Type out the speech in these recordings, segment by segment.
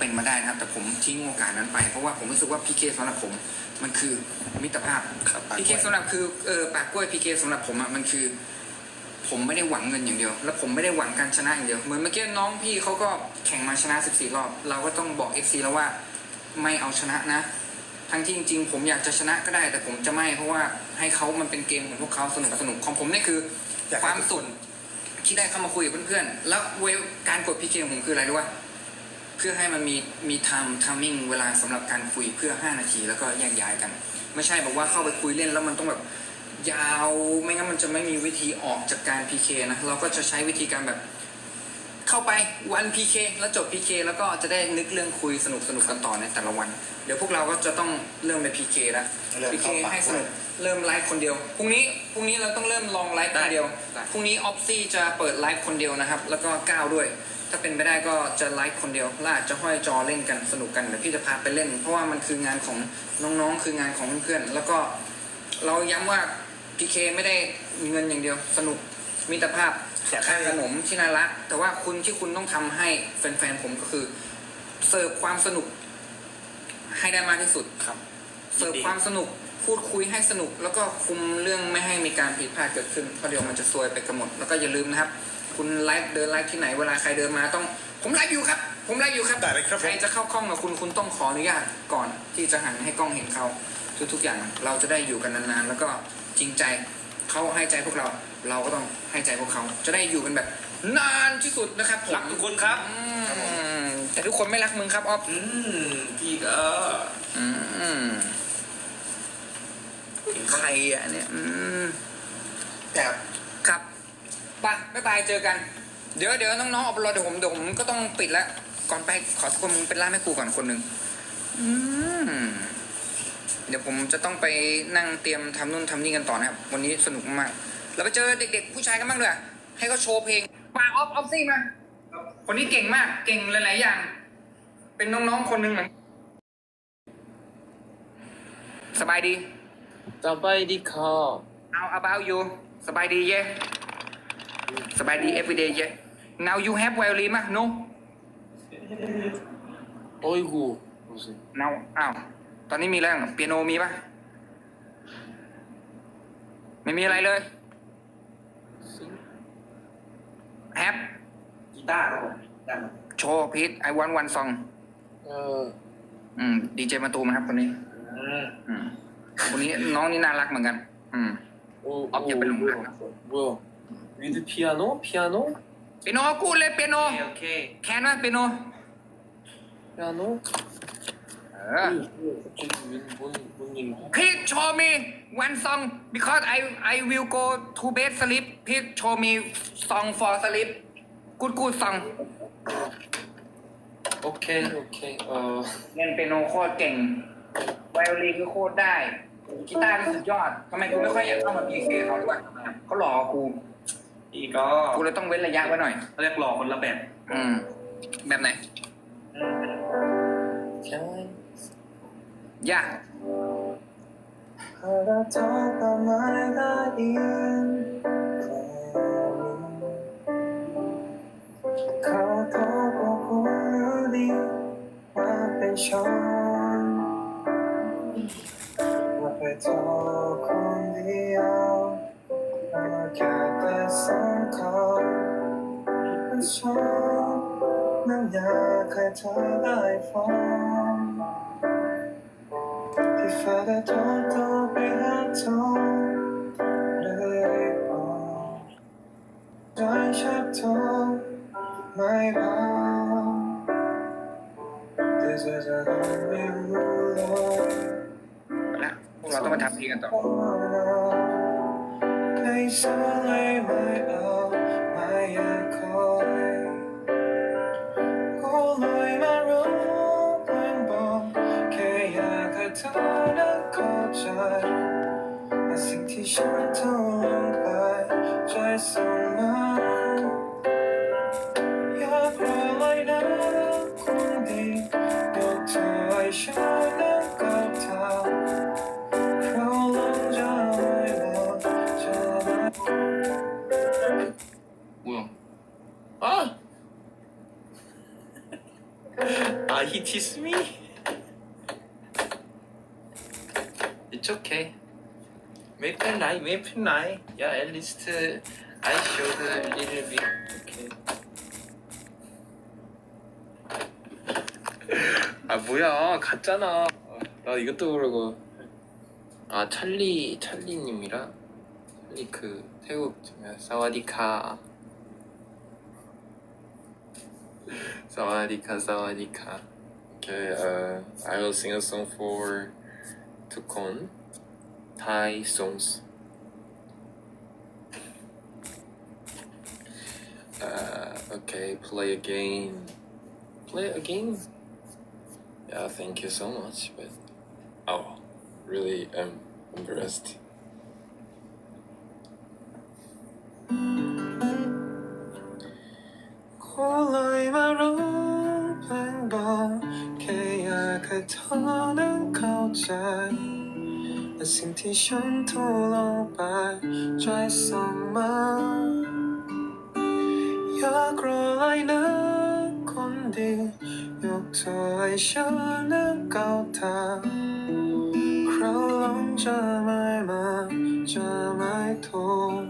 เป็นมาได้นะครับ แต่ผมทิ้งโอกาสนั้นไป เพราะว่าผมรู้สึกว่าพีเคสำหรับผม มันคือมิตรภาพครับพีเคสำหรับคือเออปากกล้วยพีเคสำหรับผมอะมันคือ ผมไม่ได้หวังเงินอย่างเดียว และผมไม่ได้หวังการชนะอย่างเดียว เหมือนเมื่อกี้น้องพี่เขาก็แข่งมาชนะ 14 รอบ เราก็ต้องบอก FC แล้วว่าไม่เอาชนะนะ ทั้งที่จริงๆ ผมอยากจะชนะก็ได้ แต่ผมจะไม่เพราะว่าให้เขามันเป็นเกมของพวกเขาสนุกสนุกของผมนี่คืออยากคให้วามสุดที่ได้เข้ามาคุยกับเพื่อนๆ แล้วเวลการกดพีเคของผมคืออะไรรู้ป่ะ เพื่อให้มันมีมีไทม์ทามมิ่งเวลาสำหรับการคุยเพื่อ 5 นาที แล้วก็แยกย้ายกัน ไม่ใช่บอกว่าเข้าไปคุยเล่นแล้วมันต้องแบบยาวไม่งั้นมันจะไม่มีวิธีออกจากการ PK นะเราก็จะใช้วิธีการแบบ เข้าไปวัน PK แล้วจบ PK แล้วก็จะได้นึกเรื่องคุยสนุกสนุกกันต่อในแต่ละวัน เดี๋ยวพวกเราก็จะต้องเริ่มไป PK แล้ว เริ่ม PK เข้าปากให้สนุกเริ่มไลฟ์คนเดียวพรุ่งนี้พรุ่งนี้เราต้องเริ่มลองไลฟ์คนเดียวได้ พรุ่งนี้ออฟซี่จะเปิดไลฟ์คนเดียวนะครับ แล้วก็ก้าวด้วย ถ้าเป็นไปได้ก็จะไลฟ์คนเดียวแลวอาจจะห้อยจอเล่นกันสนุกกันเดี๋ยวพี่จะพาไปเล่น เพราะว่ามันคืองานของน้องๆคืองานของเพื่อนๆแล้วก็ เราย้ำว่าพีเคไม่ได้มีเงินอย่างเดียว สนุกมิตรภาพ อยากให้ค่าขนมที่น่ารัก แต่ว่าคุณที่คุณต้องทำให้แฟนๆผมก็คือ เสิร์ฟความสนุก ให้ได้มากที่สุดครับ เสิร์ฟความสนุกพูดคุยให้สนุก แล้วก็คุมเรื่องไม่ให้มีการผิดพลาดเกิดขึ้นเพราะเดี๋ยวมันจะซวยไปกันหมดแล้วก็อย่าลืมนะครับ คุณไลฟ์เดินไลฟ์ที่ไหนเวลาใครเดินมาต้อง ผมไลฟ์อยู่ครับ ผมไลฟ์อยู่ครับได้เลยครับผมใครจะเข้ากล้องกับคุณคุณต้องขออนุญาตก่อน ที่จะหันให้กล้องเห็นเขาทุกๆอย่างเราจะได้อยู่กันนานๆแล้วก็จริงใจเขาให้ใจพวกเรา เราก็ต้องให้ใจพวกเขาจะได้อยู่กันแบบ นานที่สุดนะครับผมรักทุกคนครับอืมแต่ทุกคนไม่รักมึงครับออฟอืมพี่ก็อืมใครอะเนี่ยอืมแต่ครับไปบ๊ายบายเจอกัน เดี๋ยวเดี๋ยวน้องๆออกไปรอเดี๋ยวผมเดี๋ยวผมก็ต้องปิดแล้วก่อนไปขอทุกคนเป็นล่ามให้กูก่อนคนหนึ่งอืมเดี๋ยวผมจะต้องไปนั่งเตรียมทำนู่นทำนี่กันต่อนะครับ วันนี้สนุกมาก แล้ไปเจอเด็กๆ ผู้ชายกันบ้างด้วยให้เขาโชว์เพลงมาออฟออฟซี่มาคนนี้เก่งมาก เก่งหลายๆอย่าง เป็นน้องๆคนหนึ่งเหมือนสบายดีสบายดีครับเอาเอปเอาอยู่สบายดีเย่สบายดี everyday เย่ now you have violin มั้ย no โอ้ยกู now อ้าวตอนนี้มีแล้วเปียโนมีปะไม่มีอะไรเลย have กีตาร์ครับผมได้ไหม โชว์พีท I want one song 어 อืมดีเจมาตูมครับคนนี้ 음. อืมคนนี้น้องนี่น่ารักเหมือนกัน อืม 오, 아, 오, 얘 별로 뭐야? 몰라. 뭐야 위드 피아노? 피아노? เปียโนกูดเลยเปียโน 오케이 แคนว่าเปียโน 피아노? อ Please show me one song because I I will go to bed sleep. Please show me song for sleep. Good good song. Okay, okay. Uh, เงินเปียโนโคตรเก่งไวโอลีคือโคตรได้ กีตาร์ก็สุดยอดทำไมกูไม่ค่อยอยากเข้ามาพีเคเขาด้วยเขาหลอกกู อีกก็กูเลยต้องเว้นระยะไว้หน่อย เรียกหลอกคนละแบบอืม แบบไหน ใช่ ยาก 알아듣다 말다 인เขาโทรบอกคุณดีว่าเป็นชอนว่าไปโทรคนเ ดียวว่าแค่แต่สองคนเป็นชอนนั้นอยากให้เธองโทรไปหาเธอเลยบอกใจชักโทรไม่พอ This is a lonely road นะพวกเราต้องมาทำเพลงกันต่อ ให้ฉันเลยไม่เอาไม่อยากค 뭐야 아 Ah, he teased me. It's okay. Make a night, make a night. Yeah, at least I showed a little bit. Okay. 아 뭐야 갔잖아. 나 이것도 모르고. 아 찰리 찰리님이랑 찰리 그 태국 사와디카. 사와디카 사와디카. Okay, uh, I will sing a song for. to con Thai songs. Uh, okay, play again. Play again? Yeah, thank you so much. But oh, really, I'm impressed. I'm 반가 계약을 터는 กให้เธอนั้นเข้าใจและสิ่งที่ฉันถูลงไปใจส่งมาอยากรู้เลยนะคนดียกโทษให้ฉันนั้นก้าวทางคราวหลังจะไม่มาจะไม่ถูก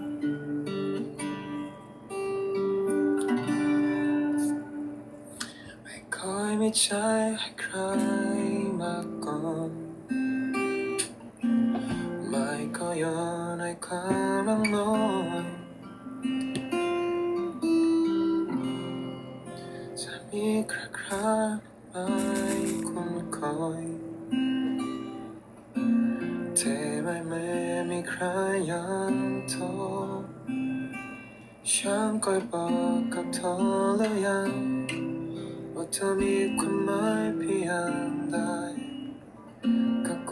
ไม่คอยมีใจให้ใคร ไม่ก็โยนให้ความรังลอยจะมีใครใครไม่คุ้นคอยเทไม่ไม่มีใครยังโทรฉัน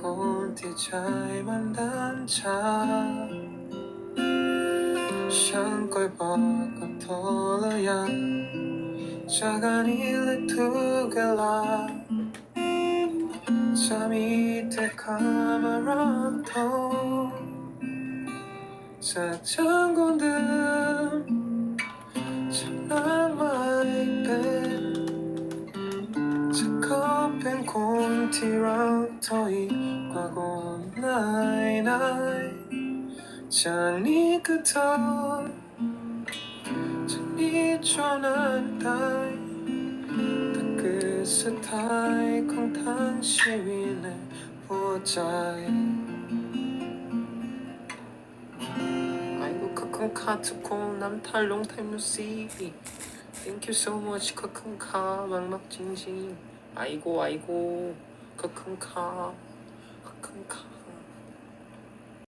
คนที่ใจมันเดันช้า ฉันเคยบอกกับเธอแล้วยังจากการนี้และทุกเวลาจะมีแต่คำว่ารักเธอจากฉันคนเดิมจะนั้นไม่เป็นจะขอเป็นคนที่รักเธออีก night night. 想你个头想你转了带但그 스타일空당시 위내 보자에. 아이고 카큰 카트콩 남탈 롱타임 노시. 땡큐 so much. 카큰 카 막막징징 아이고 아이고. 카큰 카 카큰